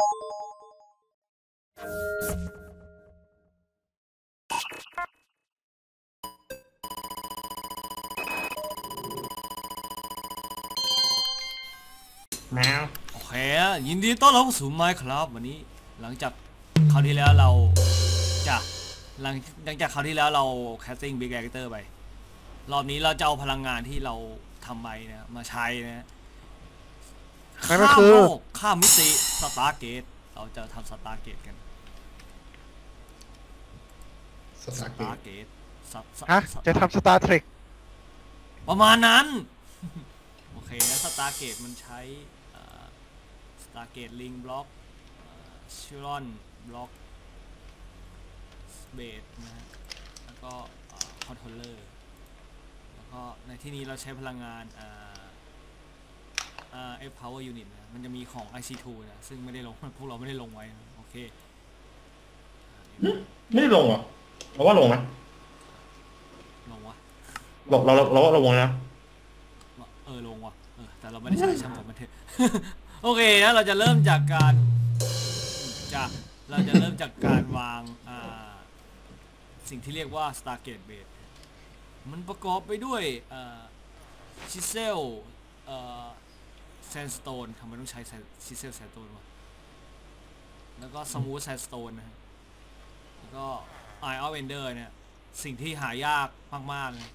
แมวโอเคยินดีต้อนรับสู่ไมค์ครับวันนี้หลังจากคราวที่แล้วเราจะหลังหลังจากคราวที่แล้วเราแคสติ้งบิ๊กแอคเตอร์ไป รอบนี้เราจะเอาพลังงานที่เราทำไปนะมาใช้นะ นั่นก็ข้ามคือโลกข้ามมิติสตาร์เกต เราจะทำสตาร์เกตกันสตาร์สเกตาตร์เกตฮะ จะทำสตาร์เทรคประมาณนั้น โอเคนะสตาร์เกตมันใช้สตาร์เกตลิงบล็อกชิลอนบล็อกเบสนะฮะแล้วก็คอนโทรลเลอร์ แล้วก็ในที่นี้เราใช้พลังงานอ่า อ่า F power unit นะมันจะมีของ IC2 นะซึ่งไม่ได้ลง พวกเราไม่ได้ลงไว้นะโอเคไม่ได้ลงเหรอเราว่าลงนะลงวะเราเราเราเราว่าเราลงนะ เออลงว่ะเออแต่เราไม่ได้ใช้ช่างผมมันเถอะ โอเคนะเราจะเริ่มจากการจะเราจะเริ่มจากการวางอ่าสิ่งที่เรียกว่า Stargate Base มันประกอบไปด้วยชิเซล แซนสโตนทำไมต้องใช้ชิเซลแซนสโตนวะแล้วก็สมูทแซนสโตนนะฮะแล้วก็ Eye of Ender เนี่ย สิ่งที่หายากมากๆเลย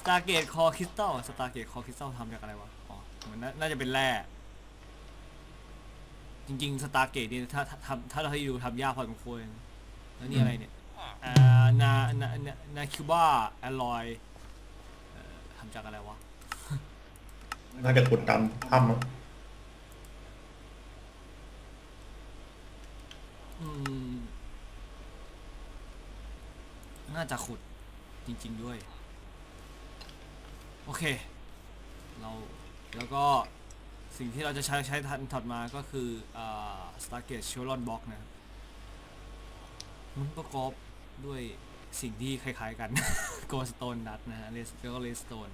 Stargate Core Crystal Stargate Core Crystal ทำจากอะไรวะอ๋อมันนาน่าจะเป็นแร่จริงๆ Stargate นี่ถ้าถ้าทำถ้าเราให้ดูทำยากพอสมควรแล้วนี่อะไรเนี่ยอ่านานานานาคิวบ้าอลลอยทำจากอะไรวะ น่าจะขุดตามถ้ำมั้งอืมน่าจะขุดจริง ๆ ด้วย โอเค เราแล้วก็สิ่งที่เราจะใช้ใช้ทันถัดมาก็คืออ่า Stargate c h i l o n Box นะครับมันประกอบด้วยสิ่งที่คล้าย ๆ กัน Goldstone Nut นะฮะแล้วก็ Redstone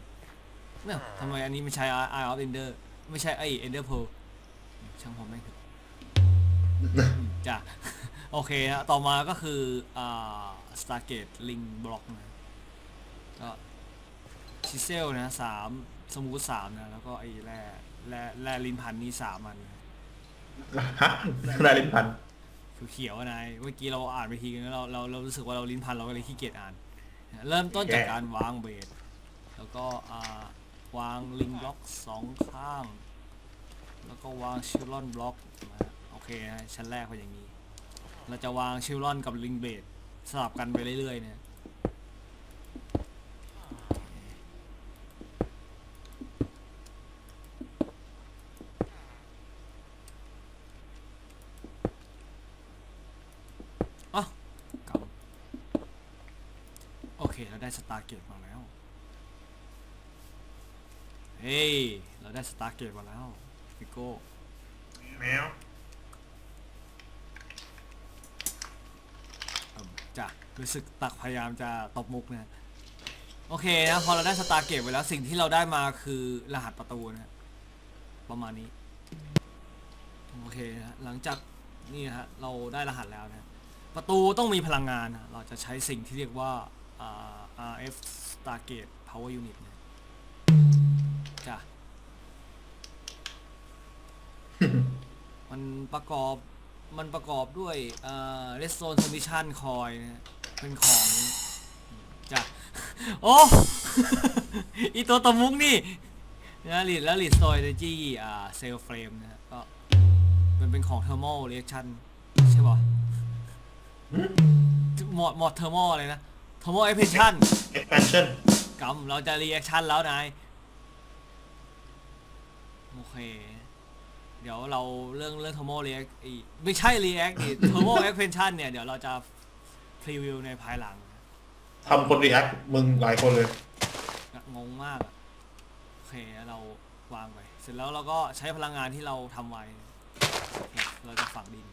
เนี่ยทำไมอันนี้ไม่ใช้ Eye of Ender ไม่ใช่ไอ้ Ender Pearl ช่างผมไม่งเถอะอืมจ้ะ โอเคฮะต่อมาก็คืออ่า Stargate Link Block นะก็ชิเซลนะสามสมูทสามนะ แล้วก็ไอ้แร่แร่แร่ลินพันนี่สามอันนะฮะนายลิ้นพันคือเขียวๆอะนายเมื่อกี้เราอ่านไปทีนึงแล้วเราเราเรารู้สึกว่าเราลิ้นพันเราก็เลยขี้เกียจอ่าน เริ่มต้นจากการวางเบสแล้วก็อ่า วางลิงบล็อกสองข้าง แล้วก็วางชิลลอนบล็อกนะโอเคนะชั้นแรกเป็นอย่างนี้ เราจะวางชิลลอนกับลิงเบสสลับกันไปเรื่อยๆเนี่ยอะกำโอเค เราได้สตาร์เกตมาแล้ว เฮ้ย เราได้สตาร์เกตมาแล้วพิโก้แมวอืมจ้ะรู้สึกตักพยายามจะตบมุกนะโอเคนะพอเราได้สตาร์เกตไปแล้วสิ่งที่เราได้มาคือรหัสประตูนะประมาณนี้ โอเคนะหลังจากนี่นะฮะเราได้รหัสแล้วนะประตูต้องมีพลังงานนะเราจะใช้สิ่งที่เรียกว่าอ่า RF Stargate Power Unit นะ จ้ะ มันประกอบมันประกอบด้วยเอ่อ Redstone Submission Coin นะฮะเป็นของจ้ะ โอ้ อีตัวตะมุกนี่นะลิดแล้วลิดโซยเนจีอ่าเซลเฟรมนะฮะก็มันเป็นของ Thermal Reaction ใช่ป่ะหมดหมด Thermal อะไรนะ Thermal Expansion เอ็กซ์แพนชั่นกำเราจะ reaction แล้วนาย โอเค เดี๋ยวเราเรื่องเรื่อง thermal react อีไม่ใช่ react ดิ thermal expansion เนี่ย เดี๋ยวเราจะ preview ในภายหลัง ทำคนรีแอคมึงหลายคนเลย งงมากอะโอเคเราวางไป เสร็จแล้วเราก็ใช้พลังงานที่เราทำไว้โอเคเราจะฝังดิน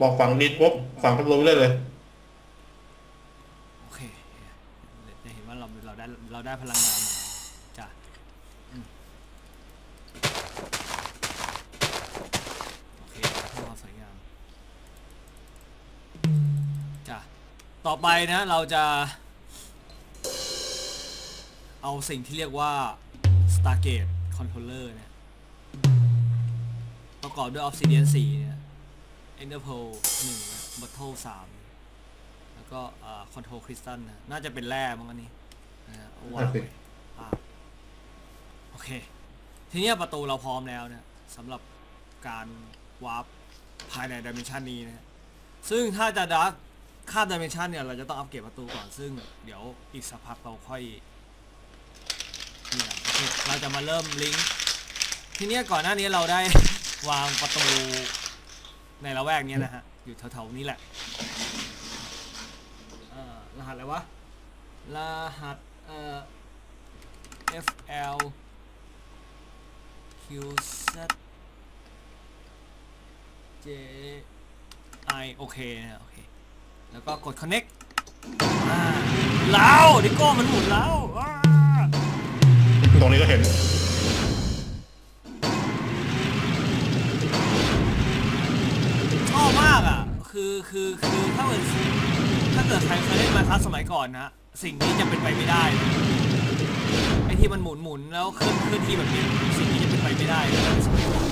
บอกฝั่งดินปุ๊บฝั่งพัดลมเลยเลย โอเคจะเห็นว่า เราเรา ได้เราได้พลังงานมาจ้ะโอเคเพื่อความสวยงามจ้ะต่อไปนะเราจะ เอาสิ่งที่เรียกว่า Stargate Controller เนี่ยประกอบด้วย Obsidian 4 เนี่ย Enderpearl 1 Bottle 3 แล้วก็เอ่อ Control Crystal นะน่าจะเป็นแร่มั้งอันนี้ นะฮะเอาวางไว้อ่าโอเค ทีเนี้ยประตูเราพร้อมแล้วนะสำหรับการวาร์ปภายในดิเมนชันนี้นะซึ่งถ้าจะดักข้ามดิเมนชันเนี่ย เราจะต้องอัปเกรดประตูก่อนซึ่งเดี๋ยวอีกสักพักเราค่อยนี่นะโอเคเราจะมาเริ่มลิงก์ทีเนี้ยก่อนหน้านี้เราได้ วางประตูในละแวกเนี้ยนะฮะ อยู่แถวๆนี้แหละเอ่อรหัสอะไรวะ รหัส เอ่อ FL QZ J I โอเคนะโอเค แล้วก็กด connect อ่าแล้วดิโก้มันหมุนแล้วอ่าตรงนี้ก็เห็นชอบมากอะ คือคือคือถ้าเกิดถ้าเกิดใครเคยเล่นมาคัสสมัยก่อนนะ สิ่งนี้จะเป็นไปไม่ได้เลยไอที่มันหมุนหมุนแล้วเคลื่อนเคลื่อนที่แบบนี้สิ่งนี้จะเป็นไปไม่ได้เลยสมัยก่อน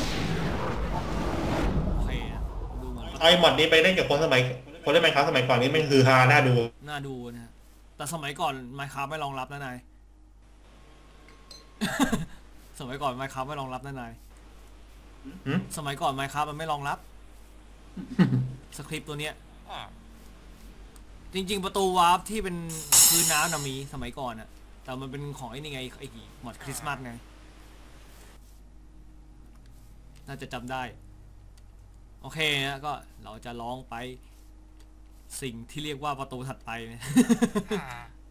โอเคอะดูเหมือนไอ้หมอดนี้ไปเล่นกับคนสมัยคนเล่นไมค์ครับสมัยก่อนนี้มันคือฮาน่าดูน่าดูนะฮะแต่สมัยก่อนไมค์ค a f t ไม่รองรับนะนายสมัยก่อนไมค์ค a f t ไม่รองรับนะนายหืมสมัยก่อนไมค์ค a f t มันไม่รองรับ สคริปต์ตัวเนี้ย จริง ๆ ประตูวาร์ปที่เป็นพื้นน้ำนะมีสมัยก่อนอะแต่มันเป็นของไอ้นี่ไงไอ้หมอดคริสต์มาสไง น่าจะจำได้ โอเคนะก็เราจะลองไป สิ่งที่เรียกว่าประตูถัดไปนะ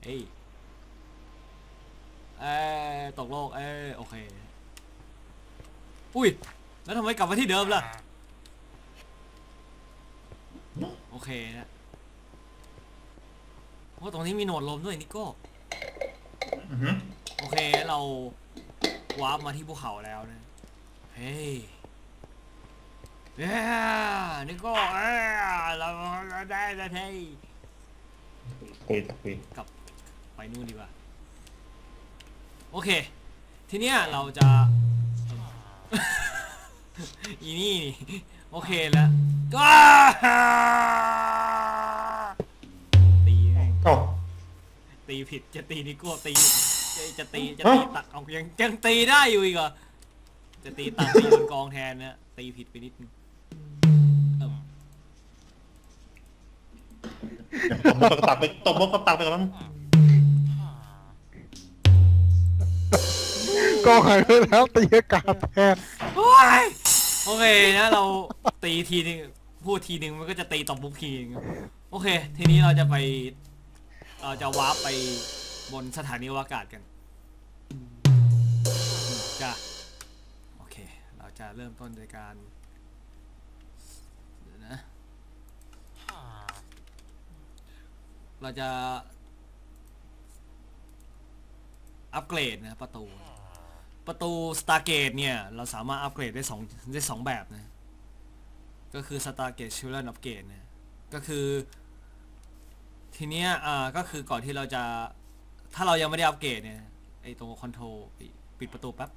เอ้ยเอ้ยตกโลก เอ้ยโอเค อุ้ย แล้วทำไมกลับมาที่เดิมล่ะ โอเคนะ โอ้ตรงนี้มีโหนดลมด้วยนิโก้ อือหือโอเคเราวาร์ปมาที่ภูเขาแล้วนะ เฮ้ยเย้นิโก้เอ้ยเราเราได้แล้วเฮ้ยคุยคุยกลับไปนู่นดีกว่า โอเค ทีเนี้ยเราจะ อีนี่นี่ โอเคแล้วก็ ตีผิดจะตีนิโก้ตีจะจะตีจะตีตักเอายังยังตีได้อยู่อีกเหรอจะตีตักไปโยนกองแทนนะตีผิดไปนิดนึงเอิ่มตบมุกกับตักไปตบมุกกับตักไปก่อนมั้งก็หายไปแล้วตีอากาศแทนโอ้ยโอเคนะเราตีทีนึงพูดทีนึงมันก็จะตีตบมุกทีนึงโอเค ทีนี้เราจะไป เราจะวาร์ปไปบนสถานีอวกาศกันจ้ะโอเค เราจะเริ่มต้นโดยการเดี๋ยวนะ เราจะ อัปเกรดนะประตู ประตู Stargate เนี่ย เราสามารถอัปเกรดได้สองได้สองแบบนะ ก็คือ Stargate Children of Gate นะ ก็คือ ทีเนี้ยอ่าก็คือก่อนที่เราจะ ถ้าเรายังไม่ได้อัปเกรดเนี่ย ไอตรงคอนโทรลปิดประตูแป๊บ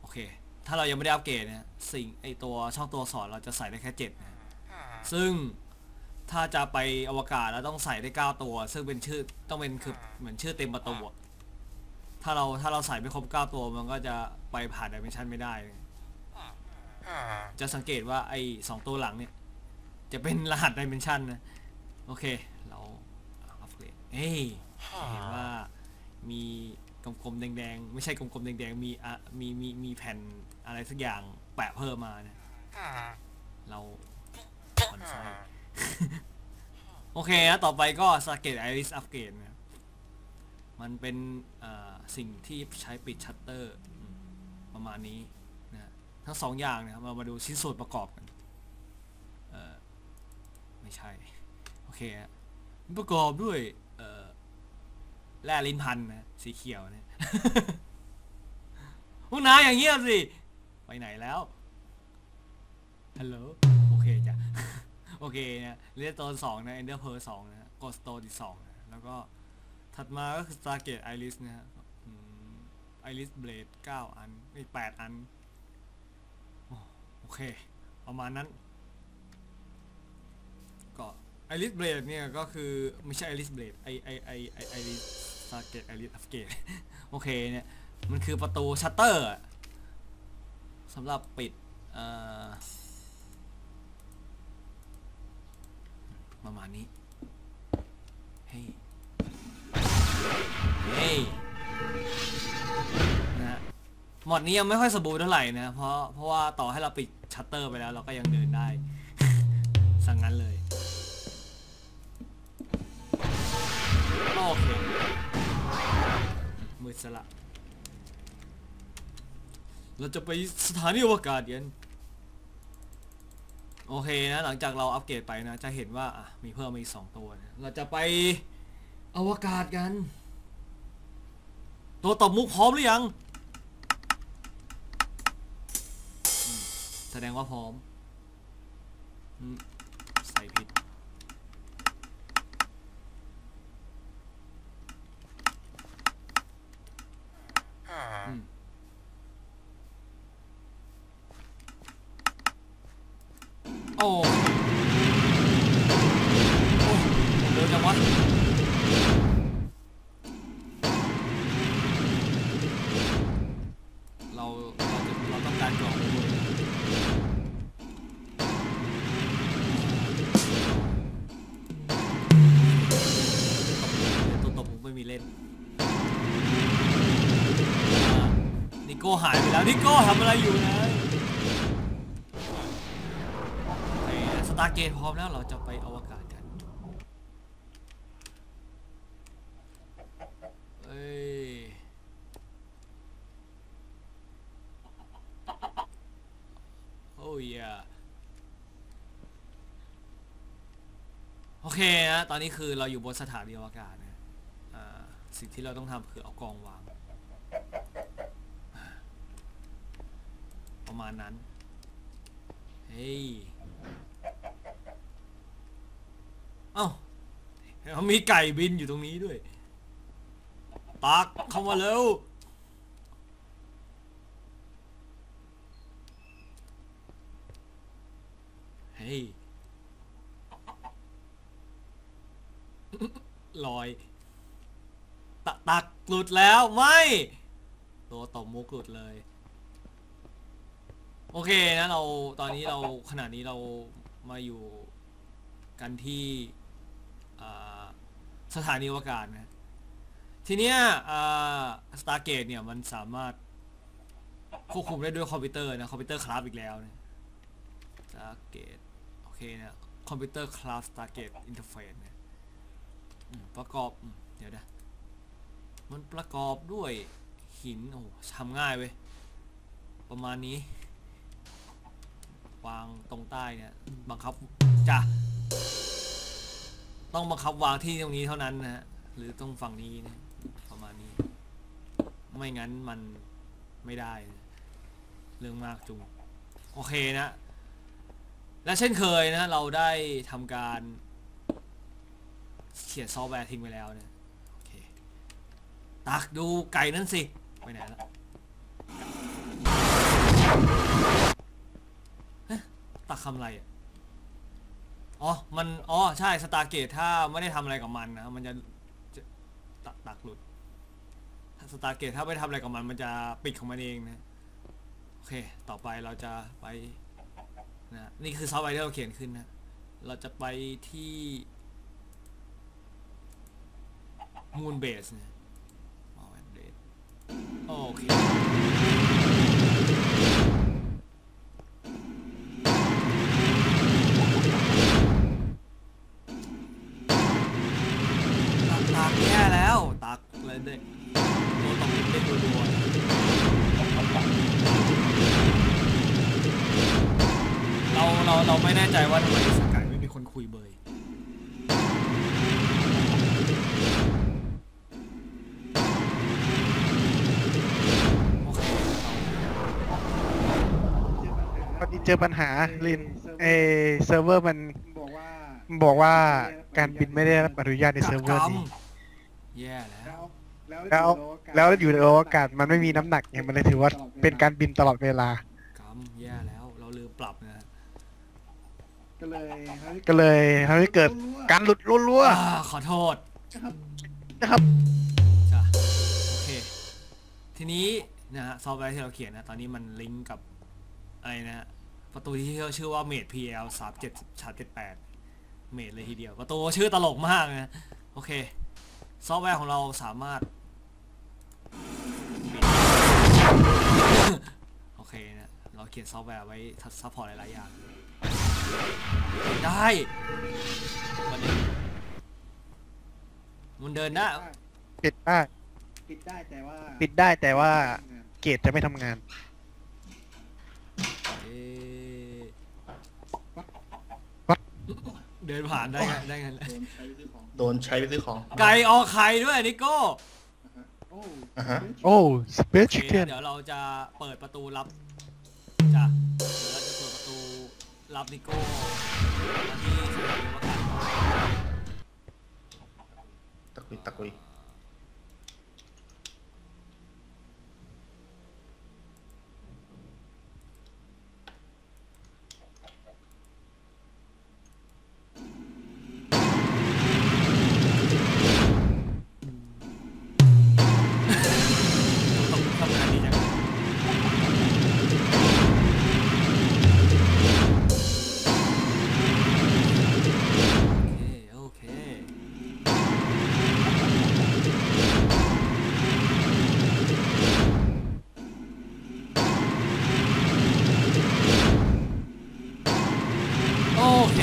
โอเค ถ้าเรายังไม่ได้อัปเกรดเนี่ย สิ่งไอตัวช่องตัวสอนเราจะใส่ได้แค่เจ็ดนะซึ่งถ้าจะไปอวกาศแล้วต้องใส่ได้เก้าตัว ซึ่งเป็นชื่อต้องเป็นคือเหมือนชื่อเต็มประตูอะถ้าเราถ้าเราใส่ไม่ครบเก้าตัวมันก็จะไปผ่านดิเมนชันไม่ได้ จะสังเกตว่าไอ้สองตัวหลังเนี่ย จะเป็นรหัสดิเมนชันนะ โอเค เราอัปเกรดเฮ้ยเห็นว่ามีกลมๆแดงๆ ไม่ใช่กลมๆแดงๆ มีอะมีมีมีแผ่นอะไรสักอย่างแปะเพิ่มมานะ เราคอนไซโอเคนะต่อไปก็สเกตไอริสอัปเกรดนะมันเป็นอ่าสิ่งที่ใช้ปิดชัตเตอร์อืมประมาณนี้นะทั้งสองอย่างนะครับเรามาดูชิ้นส่วนประกอบกันเออ ไม่ใช่ โอเคฮะประกอบด้วยเอ่อแร่ลิ้นพันนะสีเขียวเนี่ยพวกนายอย่างเงี้ยสิไปไหนแล้วฮัลโหลโอเคจ้ะโอเคเนี่ยเรียกตัวสองนะ Ender Pearl สองนะกดสโตนอีกสองนะแล้วก็ถัดมาก็คือ Stargate Iris นะฮะไอืม Iris Blade เก้าอันไม่แปดอัน โอเค ประมาณนั้น ก็ Iris Blade เนี่ยก็คือไม่ใช่ Iris Blade ไอไอไอไอ Iris Stargate Iris Upgate โอเคเนี่ยมันคือประตูชัตเตอร์สำหรับปิดประมาณนี้ เฮ้ย เฮ้ยนะฮะหมดนี้ยังไม่ค่อยสบูรณ์เท่าไหร่นะ เพราะเพราะว่าต่อให้เราปิดชัตเตอร์ไปแล้วเราก็ยังเดินได้ สั่งงั้นเลย โอเคมืดสละเราจะไปสถานีอวกาศกันโอเคนะหลังจากเราอัปเกรดไปนะ จะเห็นว่ามีเพิ่มมาอีกสองตัวนะเราจะไปอวกาศกัน ตัวตบมุกพร้อมหรือยัง แสดงว่าพร้อมอืมใส่ผิด อืม นิโก้ทำอะไรอยู่นะสตาร์เกตพร้อมแล้วเราจะไปอวกาศกันเอ้ยโอ้ยโอเคนะตอนนี้คือเราอยู่บนสถานีอวกาศนะสิ่งที่เราต้องทำคือเอากองวาง ประมาณนั้น เฮ้ย เอ้าเขามีไก่บินอยู่ตรงนี้ด้วยตักเข้ามาเร็วเฮ้ยลอยตักตักหลุดแล้ว ไม่ ตัวตบมุกหลุดเลย โอเคนะเราตอนนี้เราขณะนี้เรามาอยู่กันที่สถานีอวกาศนะทีเนี้ยสตาร์เกตเนี่ยมันสามารถควบคุมได้ด้วยคอมพิวเตอร์นะคอมพิวเตอร์คลาสอีกแล้วนะสตาร์เกตโอเคนะคอมพิวเตอร์คลาสสตาร์เกตอินเทอร์เฟซนะประกอบเดี๋ยวนะมันประกอบด้วยหินโอ้ทำง่ายเว้ยประมาณนี้ วางตรงใต้เนี่ยบังคับจ้ะต้องบังคับวางที่ตรงนี้เท่านั้นนะฮะหรือต้องฝั่งนี้นะประมาณนี้ ไม่งั้นมันไม่ได้ เรื่องมากจุงโอเคนะ และเช่นเคยนะ เราได้ทำการเขียนซอฟต์แวร์ทิ้งไปแล้วนะโอเค ตักดูไก่นั่นสิ ไปไหนแล้ว ตักคำอะไรอะอ๋อ มัน อ๋อ ใช่ สตาร์เกต ถ้าไม่ได้ทำอะไรกับมันนะ มันจะจะตักตักหลุด สตาร์เกต ถ้าไม่ทำอะไรกับมัน มันจะปิดของมันเองนะ โอเค ต่อไปเราจะไปนะ นี่คือซอฟต์แวร์ที่เราเขียนขึ้นนะ เราจะไปที่มูนเบสนะมอเบสโอเค ด้วยเราเราเราไม่แน่ใจว่าทำไมสกายไม่มีคนคุยเบยพอดีเจอปัญหาลินเอเซิร์ฟเวอร์มันบอกว่าการบินไม่ได้รับอนุญาตในเซิร์ฟเวอร์นี้แย่แล้ว แล้วแล้วแล้วอยู่ในอวกาศมันไม่มีน้ำหนักไงมันเลยถือว่าเป็นการบินตลอดเวลากรรมแย่แล้ว เราลืมปรับนะก็เลยก็เลยทำให้เกิดการหลุดรั่วอ่าขอโทษๆนะครับจ้ะโอเค ทีนี้นะฮะซอฟต์แวร์ที่เราเขียนนะ ตอนนี้มันลิงก์กับอะไรนะฮะประตูที่ชื่อว่า Mate PL 3 7 3 7 8 Mate เลยทีเดียว ประตูชื่อตลกมากนะ โอเค ซอฟต์แวร์ของเราสามารถปิด โอเคนะเราเขียนซอฟต์แวร์ไว้ซัพพอร์ตหลาย ๆ อย่าง ได้ประเด็นมันเดินได้ปิดได้ปิดได้แต่ว่าปิดได้แต่ว่าเกตจะไม่ทำงาน เอ๊ะวัด เดินผ่านได้ไงได้ไงโดนใช้ไปซื้อของโดนใช้ไปซื้อของไก่ออกไข่ด้วยนิโก้โอ้อะฮะโอ้สเปซโอชิคเคเก้นเดี๋ยวเราจะเปิดประตูรับจ้ะเดี๋ยวเราจะเปิดประตูรับนิโก้มาที่สถานีอวกาศตะกุยตะกุย เค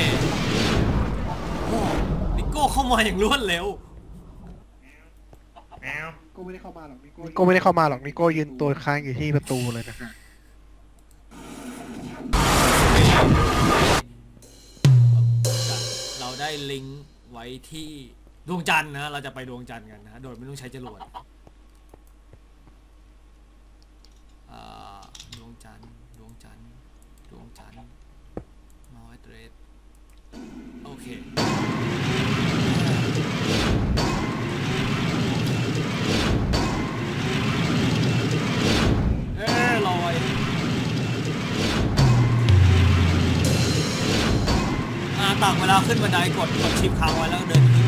โอ้นิโก้เข้ามาอย่างรวดเร็วแมวก็ไม่ได้เข้ามาหรอกนี่นิโก้ไม่ได้เข้ามาหรอกนิโก้ยืนตัวค้างอยู่ที่ประตูเลยนะฮะเราได้ลิงก์ไว้ที่ดวงจันทร์นะ เราจะไปดวงจันทร์กันนะ โดยไม่ต้องใช้จรวดอ่าดวงจันทร์ ดวงจันทร์ ดวงจันทร์มาไว้เตรสโอ เคเอ๊ะลอยอาต่างเวลาขึ้นบันไดกดกดชิปค้างไว้แล้วเดินขึ้น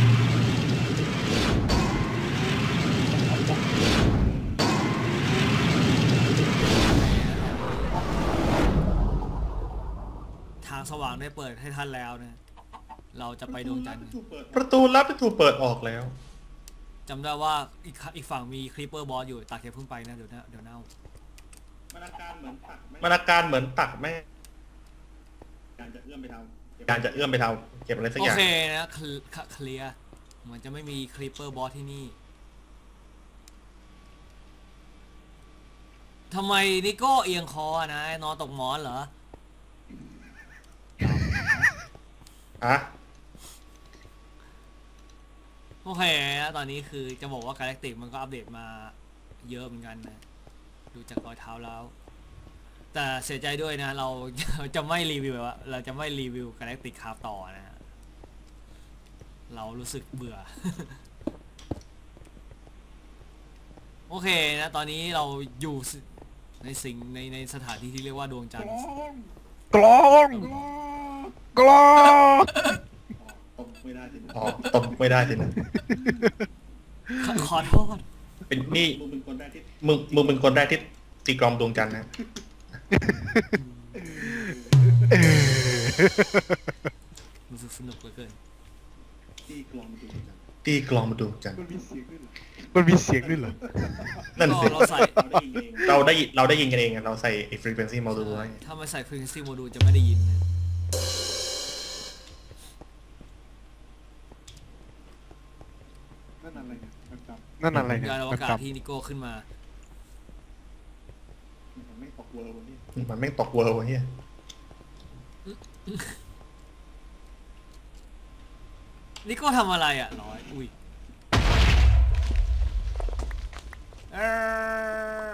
ทางสว่างได้เปิดให้ท่านแล้วนะ เราจะไปดวงจันทร์กันประตูลับที่ถูกเปิดออกแล้วจำได้ว่าอีกขอีกฝั่งมีครีปเปอร์บอสอยู่ตากแค่เพิ่งไปนะเดี๋ยวนะเดี๋ยวเน่ามันอาการเหมือนตักไม่มันอาการเหมือนตักแม่การจะเอื้อมไปทำการจะเอื้อมไปทำเก็บอะไรสักโออย่างเคนะเคลเคลียร์มันจะไม่มีครีปเปอร์บอสที่นี่ทำไมนิโก้เอียงคอนะนอนตกหมอนเหรออะ โอเคนะตอนนี้คือจะบอกว่ากาแล็กติกมันก็อัปเดตมาเยอะเหมือนกันนะ ดูจากรอยเท้าแล้ว แต่เสียใจด้วยนะ เราจะไม่รีวิวว่าเราจะไม่รีวิวกาแล็กติกคาต่อนะฮะเรารู้สึกเบื่อ โอเคนะ ตอนนี้เราอยู่สในสิ่งในในสถานที่ที่เรียกว่าดวงจันทร์กล้องกล้อง ตกไม่ได้สิอ๋อตบไม่ได้สินะขอขอโทษ เป็นนี่มึงเป็นคนแรกที่มึงมึงเป็นคนแรกที่ตีกลองดวงจันทร์นะเออรู้สึกสนุกเหลือเกินตีกลองมาดูกันตีกลองมาดวงจันทร์มันมีเสียงด้วยเหรอมันมีเสียงด้วยเหรอนั่นก็สิเราใส่เราได้ยินเองเราได้ยินเราได้ยินกันเองอะเราใส่ไอ้ frequency module ไว้ถ้าไม่ใส่ frequency module จะไม่ได้ยินนะ นั่นอะไรเนี่ยมันจนั่นอะไรเนี่ยยานอวมันกาศจำที่นิโก้ขึ้นมาำมันไม่ตกเวอร์วันนี้มันแม่งตกเวอร์วะเฮียนิโก้ทำอะไรอะร้อย อุ้ยเออ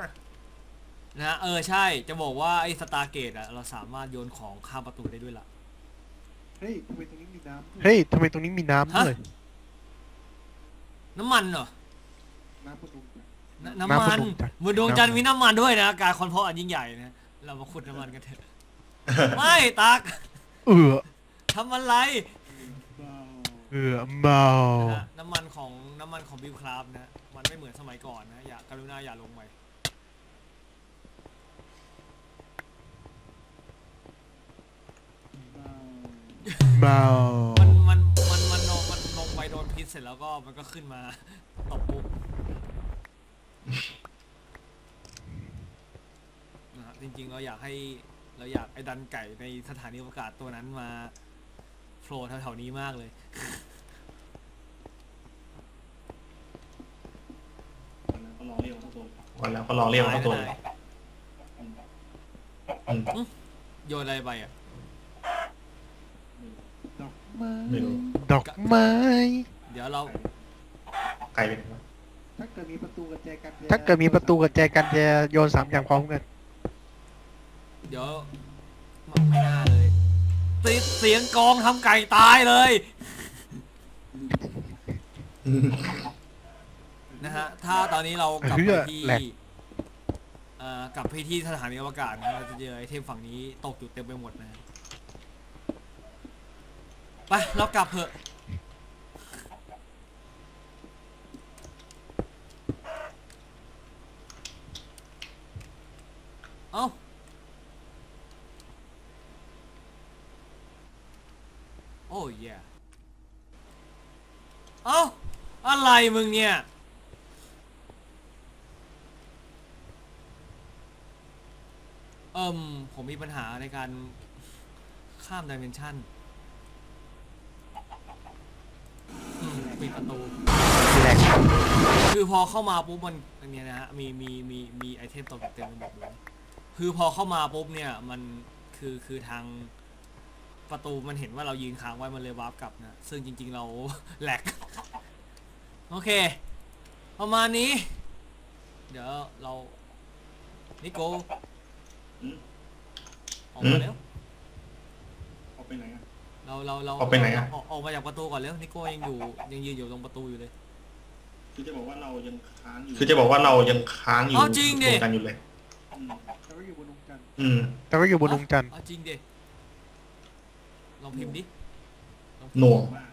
นะฮะเออใช่ จะบอกว่าไอ้สตาร์เกตอะเราสามารถโยนของข้ามประตูได้ด้วยล่ะ เฮ้ยทำไมตรงนี้มีน้ำด้วยเฮ้ยทำไมตรงนี้มีน้ำด้วย น้ำมันเหรอ น้ำพุดงนน้ำน้ำมันบนดวงจันทร์บนดวงจันทร์น้ำมัน มีน้ำมันด้วยนะ การค้นพบอันยิ่งใหญ่นะ เรามาขุดน้ำมันกันเถอะ ไม่ตักเออทำอะไรว้าวเออเมานะฮะน้ำมันของน้ำมันของบิวคราฟนะ มันไม่เหมือนสมัยก่อนนะ อย่ากรุณาอย่าลงไปว้าวเมามันมัน เสร็จแล้วก็มันก็ขึ้นมาตบปุ๊บนะฮะจริงๆเราอยากให้เราอยากไอ้ดันไก่ในสถานีอวกาศตัวนั้นมาโผล่แถวๆนี้มากเลยแล้วก็รอเรียกว่าตัววันแล้วก็ลองเรียกว่าตัวได้อืมโยนอะไรไปอะดอกไม้ไม่รู้ ดอกไม้ เดี๋ยวเราไกลไปไหนวะถ้าเกิดมีประตูกับแจกันถ้าเกิดมีประตูกับแจกันจะโยนสามอย่างพร้อมกันเดี๋ยวไม่ไม่น่าเลยติดเสียงกลองทำไก่ตายเลยอืมนะฮะถ้าตอนนี้เรากลับเฮ้ไปยที่แหลกเอ่อกลับไปที่สถานีอวกาศนะเราจะเจอไอเทมฝั่งนี้ตกอยู่เต็มไปหมดนะฮะไปเรากลับเถอะ เอ้าโอ้ยเอ้าอะไรมึงเนี่ยเอิมผมมีปัญหาในการข้ามดิเมนชันอืมปิดประตูคือพอเข้ามาปุ๊บมันอันเนี้ยนะฮะ มีมีมีมีไอเทมตกเต็มไปหมดเลย คือพอเข้ามาปุ๊บเนี่ยมันคือคือทางประตูมันเห็นว่าเรายืนค้างไว้มันเลยวาร์ปกลับนะซึ่งจริง ๆเราแหลกโอเค ประมาณนี้ เดี๋ยวเรานิโกอืมออกมาแล้วออกไปไหนอะเราเราเราออกไปไหนอะออกออกมาจากประตูก่อนเร็วนิโก้ยังอยู่ยังยืนอยู่ตรงประตูอยู่เลย คือจะบอกว่าเรายังค้างอยู่คือจะบอกว่าเรายังค้างอยู่เอาจริงดิตกันอยู่เลยอืม แล้วก็อยู่บนดวงจันทร์อืม แต่ว่าอยู่บนดวงจันทร์ เอาจริงดิลองพิมพ์ดิลองพิมพ์หน่วงมาก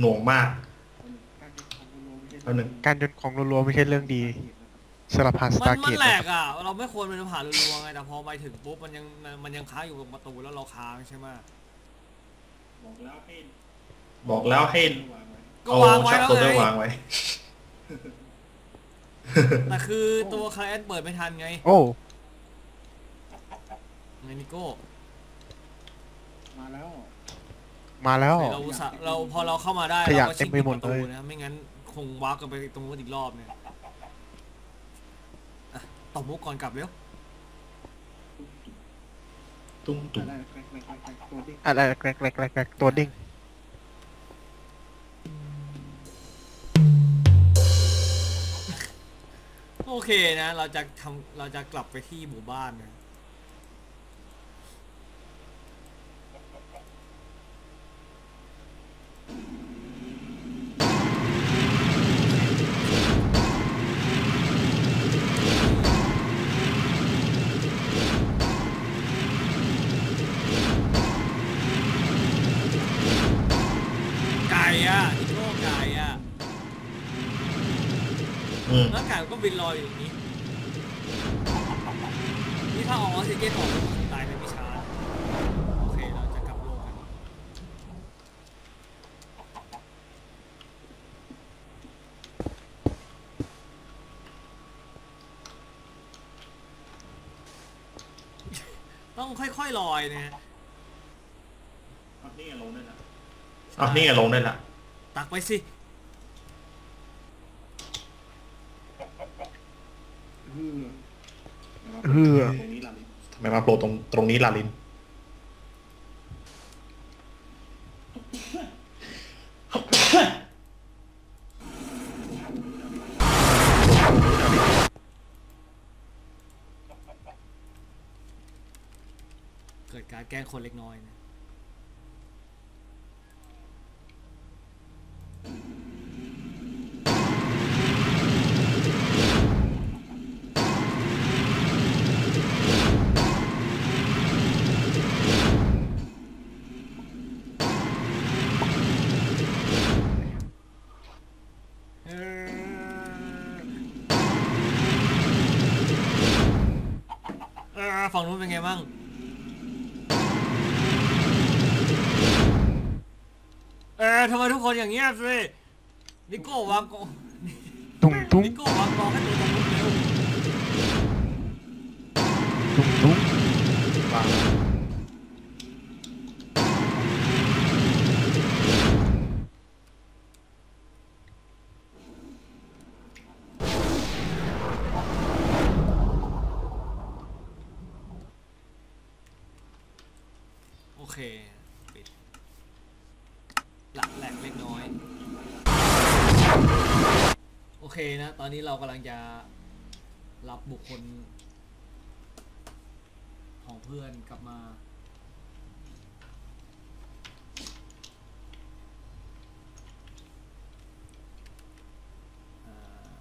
หน่วงมากการเงินของโลไม่ใช่แป๊บนึงการโยนของรัวๆไม่ใช่เรื่องดีสำหรับหาสมันตาร์เกมันตแหลกอะ เราไม่ควรเป็นผ่านรัวๆไง แต่พอไปถึงปุ๊บมันยังมันยังค้างอยู่ตรงประตูแล้วเราค้างใช่ไหมบอกแล้วให้บอกแล้วให้วางไว้ก็เอาวางไว้ชักแล้วตัวไงได้วางไว้ แต่คือตัวคลเอนเปิดไม่ทันไงโอ้ไงนิโก้มาแล้ว มาแล้ว เราอุตส่าห์เราพอเราเข้ามาได้ขยะเราก็เต็ชิมงไปปิดหมปดระตูเลย นะไม่งั้นคงวาร์ปกันไปตรงนู้นอีกรอบเนี่ยอะตบมุกก่อนกลับเร็วตุ้งตุ้งอะไรแกรกแกรกแกรกแกรกตัวดิ้งอะไรแกรกแกรกแกรกแกรกตัวดิ้ง โอเคนะ เราจะทำเราจะกลับไปที่หมู่บ้านนะ ถ้าเอาออกซิเจนออกมันคงตายในไม่ช้าโอเคเราจะกลับโลกกันต้องค่อยๆลอยนะฮะอะนี่ไงลงได้แล้วอะนี่ไงลงได้ละตักไปสิเออ มาโปรตรงตรงนี้ลาลิน เกิดการแกล้งคนเล็กน้อยนะ ฝั่งนู้นเป็นไงบ้างเออทำไมทุกคนอย่างเงี้ยสินิโก้วางกองตุ้งตุ้งนิโก้วางกองให้ตัวตรงนู้นเร็วตุ้งตุ้งวาง เค ปิด หลักแหลกเล็กน้อย โอเคนะ ตอนนี้เรากำลังจะรับบุคคล ของเพื่อนกลับมา เอ่อ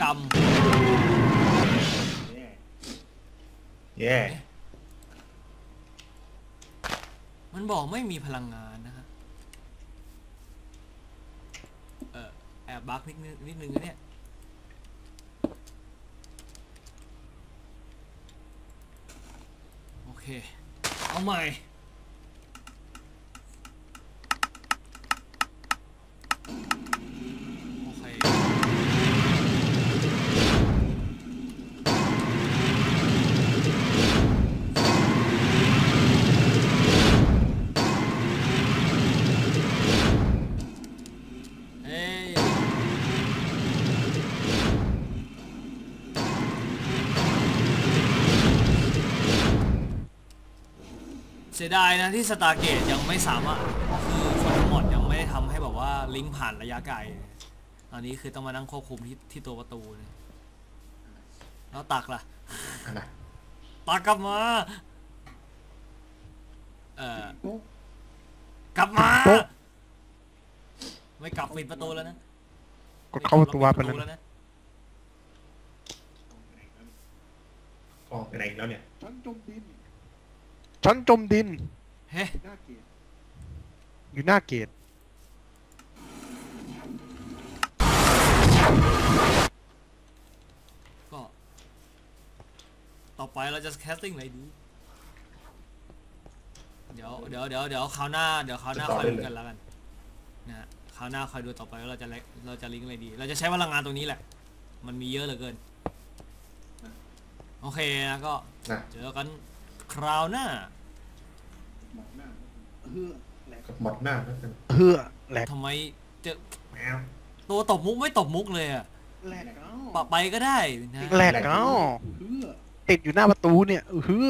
กรรม เนี่ย แย่ มันบอกไม่มีพลังงานนะฮะเออแอบบักนิดนึงนิดนึงนะเนี่ย โอเค เอาใหม่ เสียดายนะที่สตาร์เกตยังไม่สามารถคือคนทั้งหมดยังไม่ได้ทำให้แบบว่าลิงก์ผ่านระยะไกลตอนนี้คือต้องมานั่งควบคุมที่ที่ตัวประตูเลยแล้วตักล่ะ อะไรตักกลับมา เอ่อโอ้กลับมาโต๊ะไม่กลับปิดประตูแล้วนะกดเข้าประตูวาร์ปไปปิดแล้วแล้วนะออกไปไหนอีกแล้วเนี่ยฉันจมดิน ฉันจมดินเฮ้น่าเกลียดอยู่หน้าเกตก็ต่อไปเราจะแคสติ้งอะไรดี เดี๋ยวเดี๋ยวเดี๋ยวเดี๋ยวคราวหน้าเดี๋ยวคราวหน้าต่คออยได้ดูเลยกันแล้วกันนะฮะคราวหน้าคอยดูต่อไปว่าเราจะเล็กเราจะลิงก์อะไรดี เราจะใช้พลังงานตรงนี้แหละ มันมีเยอะเหลือเกินโอเคนะก็นะเจอกันคราวหน้าหมอกหน้า เฮือแหลกกับหมดหน้าแล้วกันเฮือแหลกทำไมเจอแมวตัวตบมุกไม่ตบมุกเลยอะแหลกเอ้าปะไปก็ได้นะแหลกเอ้าเฮือติดอยู่หน้าประตูเนี่ยเฮือ